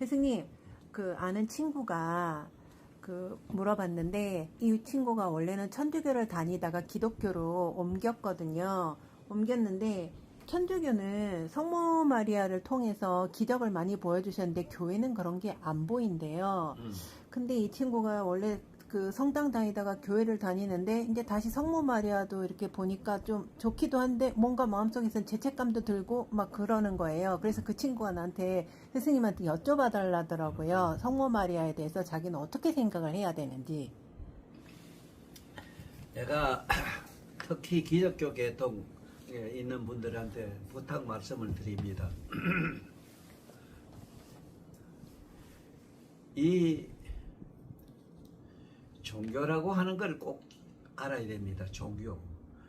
스승님, 그 아는 친구가 그 물어봤는데 이 친구가 원래는 천주교를 다니다가 기독교로 옮겼거든요. 옮겼는데 천주교는 성모 마리아를 통해서 기적을 많이 보여주셨는데 교회는 그런 게 안 보인대요. 음. 근데 이 친구가 원래 그 성당 다니다가 교회를 다니는데 이제 다시 성모 마리아도 이렇게 보니까 좀 좋기도 한데 뭔가 마음속에선 죄책감도 들고 막 그러는 거예요. 그래서 그 친구가 나한테 스승님한테 여쭤봐 달라더라고요. 성모 마리아에 대해서 자기는 어떻게 생각을 해야 되는지. 내가 특히 기독교 계통에 있는 분들한테 부탁 말씀을 드립니다. 이 종교라고 하는 걸 꼭 알아야 됩니다. 종교.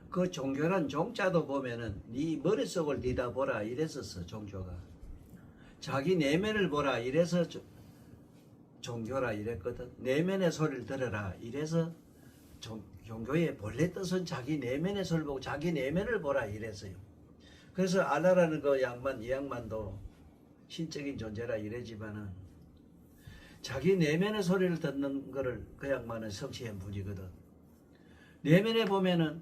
그 종교란 종자도 보면은 네 머릿속을 뒤다 보라 이랬었어 종교가. 자기 내면을 보라 이래서 조- 종교라 이랬거든. 내면의 소리를 들어라 이래서 종, 종교의 본래 뜻은 자기 내면의 소리를 보고 자기 내면을 보라 이랬어요. 그래서 알라라는 그 양반 이 양반도 신적인 존재라 이래지만은 자기 내면의 소리를 듣는 거를 그 양반은 성취한 분이거든. 내면에 보면은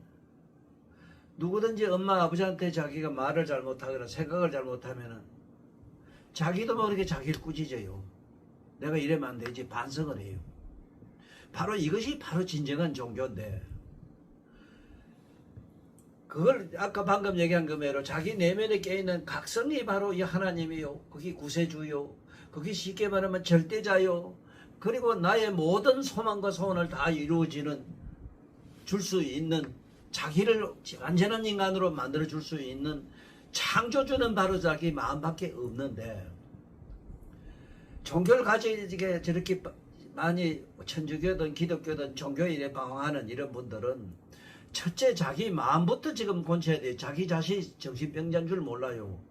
누구든지 엄마 아버지한테 자기가 말을 잘못하거나 생각을 잘못하면은 자기도 모르게 자기를 꾸짖어요. 내가 이러면 안 되지 반성을 해요. 바로 이것이 바로 진정한 종교인데 그걸 아까 방금 얘기한 그대로 자기 내면에 깨있는 각성이 바로 이 하나님이요. 그게 구세주요. 그게 쉽게 말하면 절대자요. 그리고 나의 모든 소망과 소원을 다 이루어지는 줄 수 있는 자기를 완전한 인간으로 만들어 줄 수 있는 창조주는 바로 자기 마음밖에 없는데 종교를 가지게 저렇게 많이 천주교든 기독교든 종교인에 방황하는 이런 분들은 첫째 자기 마음부터 지금 고쳐야 돼. 자기 자신 정신병자인 줄 몰라요.